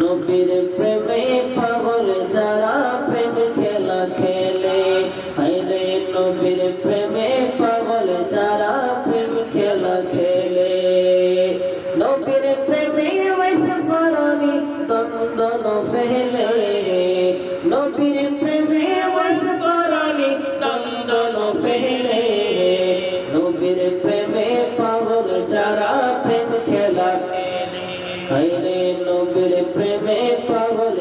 নবীর প্রেমে পাগল যারা প্রেম খেলা খেলে। হাইরে নবীর প্রেমে পাগল যারা প্রেম খেলা খেলে। নবীর প্রেমে বৈশে পরানি দন্দন ফেলে। নবীর প্রেমে বৈশে পরানি দন্দন ফেলে। নবীর প্রেমে পাগল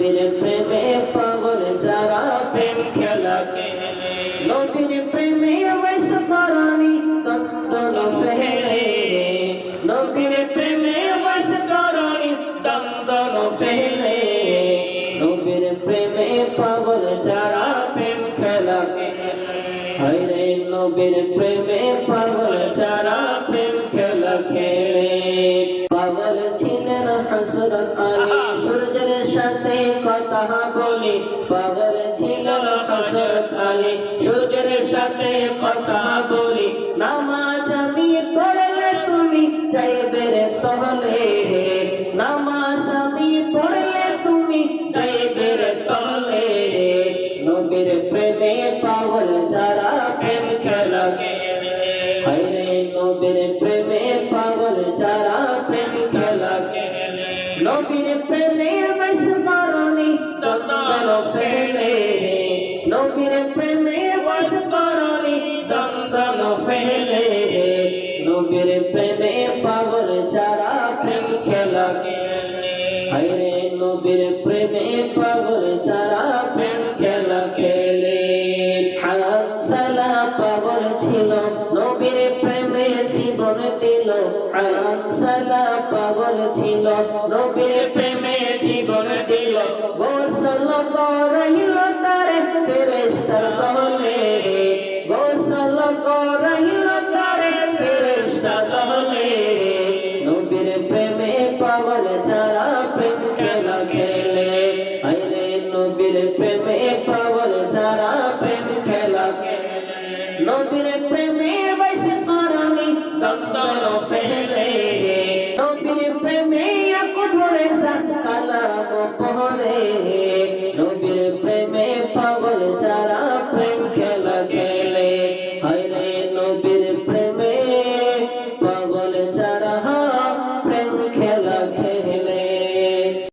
নবীর প্রেমে পাগল যারা প্রেম খেলা নবীর প্রেমে বৈশ করানি দন্দন ফেলে। নবীর প্রেমে বৈশ করানি দন্দন ফেলে। নবীর প্রেমে পাগল যারা প্রেম খেলা হাইরে নবীর প্রেমে পাগল সাথে কথা বলি, পাগল ছিলেন হসরত আলী সূর্যের সাথে কথা বলি, নামাজ আমি পড়লে প্রেমে পাগল যারা প্রেম খেলা। নবীর ফেলে। নবীর প্রেমে পাগল যারা প্রেম খেলা হাইরে নবীর প্রেমে পাগল যারা প্রেম খেলা খেলে। হানসালা পাগল ছিল নবীর প্রেমে জীবন দিল। হানসালা পাগল ছিল নবীর প্রেমে জীবন দিল। গোসল করাইল খেলে। আইরে নবীর প্রেমে পাওয়ার ছাড়া প্রেম খেলা নবীর প্রেমে বাইসে পারানি দন্দর ফেলে।